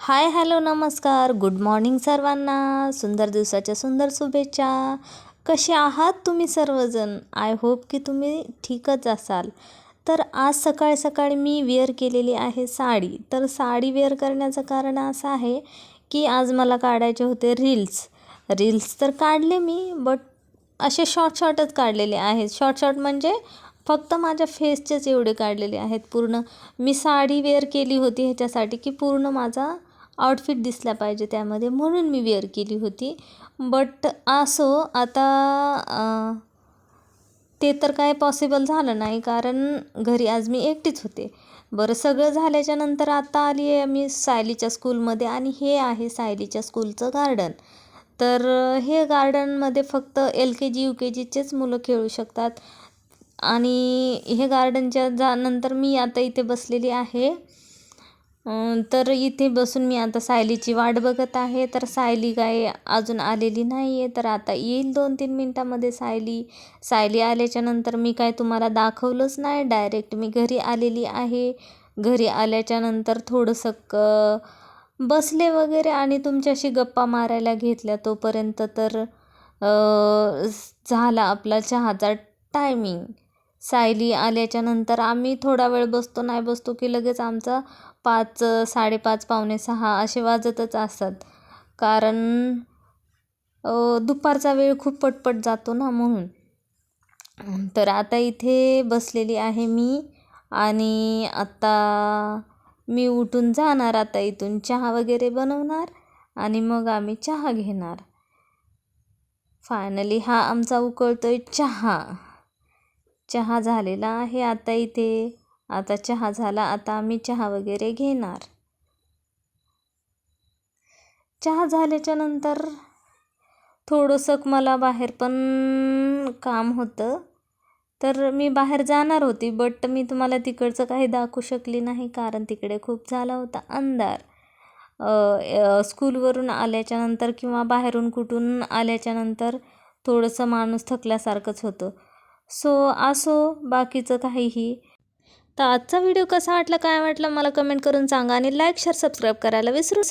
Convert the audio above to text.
हाय hello नमस्कार. Good morning सर्वांना. सुंदर दिवसाच्या सुंदर शुभेच्छा. कसे आहात तुम्ही सर्वजण? आय होप की तुम्ही ठीकच असाल. तर आज सकाळी सकाळी मी वेअर केलेली आहे साडी. तर साडी वेअर करण्याचं कारण असं आहे की आज मला काढायचे होते रील्स. रील्स तर काढले मी बट असे शॉर्ट शॉर्टच काढलेले आहेत. शॉर्ट शॉर्ट म्हणजे फक्त माझ्या फेसचेच एवढे काढलेले आहेत पूर्ण. मी साडी वेअर केली होती ह्याच्यासाठी की पूर्ण माझा आउटफिट दिसला पाहिजे त्यामध्ये म्हणून मी वेअर केली होती. बट असो आता ते तर काय पॉसिबल झालं नाही कारण घरी आज मी एकटीच होते. बरं सगळं झाल्याच्यानंतर आता आली आहे मी सायलीच्या स्कूलमध्ये आणि हे आहे सायलीच्या स्कूलचं गार्डन. तर हे गार्डनमध्ये फक्त एल के जी यू के जीचेच मुलं खेळू शकतात. आणि हे गार्डनच्या जा नंतर मी आता इथे बसलेली आहे. तर इथे बसून मी आता सायलीची वाट बघत आहे. तर सायली काय अजून आलेली नाही आहे तर आता येईल दोन तीन मिनटामध्ये सायली. सायली आल्याच्यानंतर मी काय तुम्हाला दाखवलंच नाही. डायरेक्ट मी घरी आलेली आहे. घरी आल्याच्यानंतर थोडंसं क बसले वगैरे आणि तुमच्याशी गप्पा मारायला घेतल्या तोपर्यंत तर झाला आपला चहाचा टायमिंग सायली आल्याच्यानंतर आम्ही थोडा वेळ बसतो नाही बसतो की लगेच आमचा पाच साडेपाच पावणे सहा असे वाजतच असतात. कारण दुपारचा वेळ खूप पटपट जातो ना म्हणून. तर आता इथे बसलेली आहे मी आणि आता मी उठून जाणार आता इथून. चहा वगैरे बनवणार आणि मग आम्ही चहा घेणार. फायनली हा आमचा उकळतोय चहा. चहा झालेला आहे आता इथे. आता चहा झाला आता आम्ही चहा वगैरे घेणार. चहा झाल्याच्यानंतर थोडंसं मला बाहेर पण काम होतं. तर मी बाहेर जाणार होती बट मी तुम्हाला तिकडचं काही दाखवू शकली नाही कारण तिकडे खूप झाला होता अंधार. स्कूलवरून आल्याच्यानंतर किंवा बाहेरून कुठून आल्याच्यानंतर थोडंसं माणूस थकल्यासारखंच होतं. सो असो बाकीचं काहीही. तर आजचा व्हिडिओ कसा वाटला काय वाटला मला कमेंट करून सांगा आणि लाईक शेअर सबस्क्राईब करायला विसरू